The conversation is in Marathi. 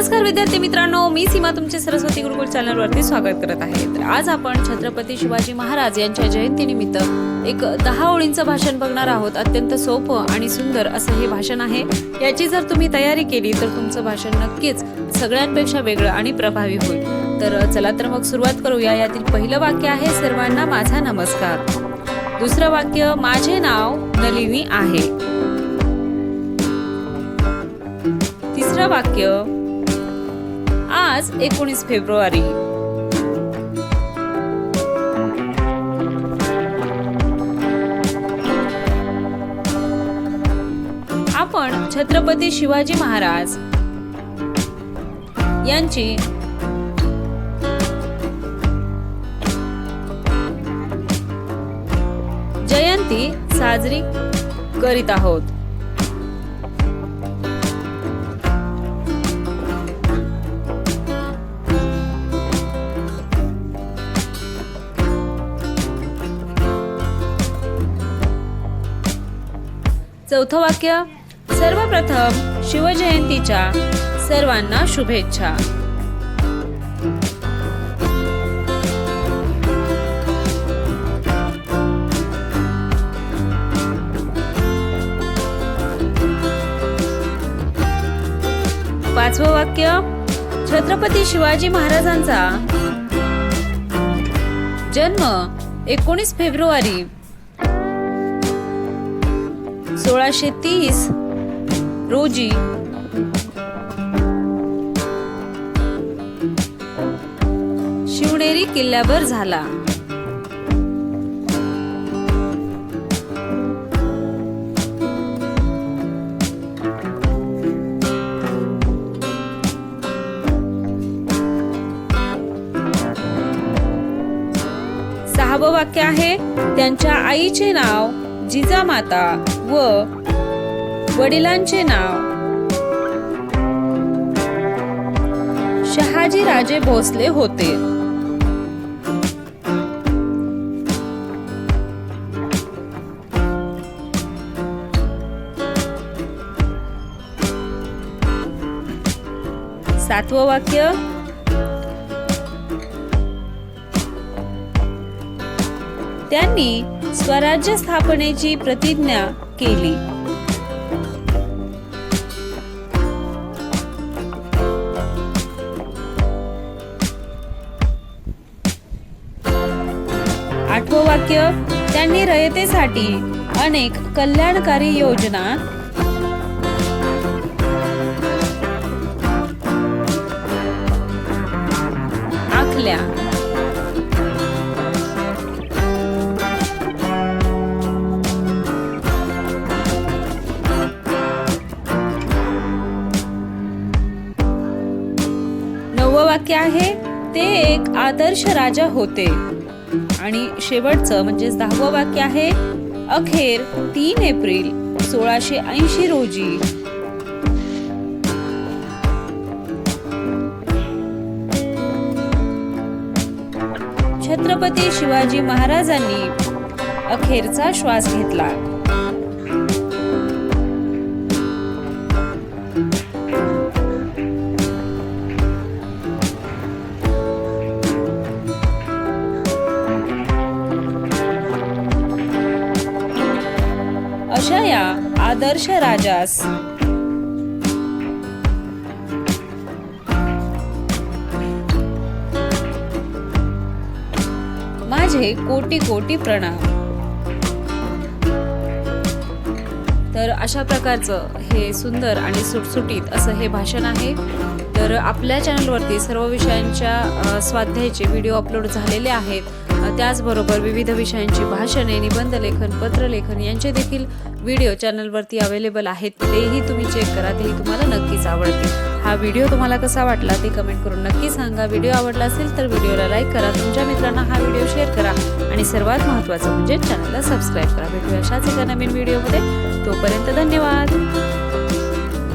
नमस्कार विद्यार्थी मित्रांनो मी सीमा तुमचे सरस्वती गुरुकुल चॅनलवरती स्वागत करत आहे. तर आज आपण छत्रपती शिवाजी महाराज यांच्या जयंतीनिमित्त एक दहा ओळींचं भाषण बघणार आहोत. अत्यंत सोपं आणि सुंदर असं हे भाषण आहे. याची जर तुम्ही तयारी केली तर तुमचं भाषण नक्कीच सगळ्यांपेक्षा वेगळं आणि प्रभावी होईल. तर चला तर मग सुरुवात करूया. यातील पहिलं वाक्य आहे सर्वांना माझा नमस्कार. दुसरं वाक्य माझे नाव नलिनी आहे. तिसरं वाक्य आज एकोणीस फेब्रुवारी. आपण छत्रपती शिवाजी महाराज यांची जयंती साजरी करीत आहोत. चौथं वाक्य सर्वप्रथम शिवजयंतीच्या सर्वांना शुभेच्छा. पाचवं वाक्य छत्रपती शिवाजी महाराजांचा जन्म एकोणीस फेब्रुवारी सोळाशे तीस रोजी. शिवनेरी किल्ल्यावर झाला. सहावं वाक्य आहे त्यांच्या आईचे नाव जिजामाता. व वडिलांचे नाव. शहाजी राजे भोसले होते. सातवं वाक्य. त्यांनी स्वराज्य स्थापनेची प्रतिज्ञा केली. आठवं वाक्य त्यांनी रयतेसाठी अनेक कल्याणकारी योजना नववं वाक्य आहे ते एक आदर्श राजा होते. आणि शेवटचं म्हणजेच दहावं वाक्य आहे अखेर तीन एप्रिल सोळाशे ऐंशी रोजी. छत्रपती शिवाजी महाराजांनी अखेरचा श्वास घेतला. अशा या आदर्श राजास. माझे कोटी कोटी प्रणाम. तर अशा प्रकारचं हे सुंदर आणि सुटसुटीत असं हे भाषण आहे. तर आपल्या चॅनलवरती सर्व विषयांच्या अ, स्वाध्यायाचे व्हिडिओ अपलोड झालेले आहेत. त्याचबरोबर विविध विषयांची भाषणे निबंध लेखन पत्रलेखन यांचे देखील व्हिडिओ चॅनलवरती अवेलेबल आहेत. तेही तुम्ही चेक करा तेही तुम्हाला नक्कीच आवडतील. हा व्हिडिओ तुम्हाला कसा वाटला ते कमेंट करून नक्की सांगा. व्हिडिओ आवडला असेल तर व्हिडिओला लाईक करा तुमच्या मित्रांना हा व्हिडिओ शेअर करा आणि सर्वात महत्त्वाचं म्हणजे चॅनलला सबस्क्राईब करा. भेटूया अशाच एका नवीन व्हिडिओमध्ये. तोपर्यंत धन्यवाद.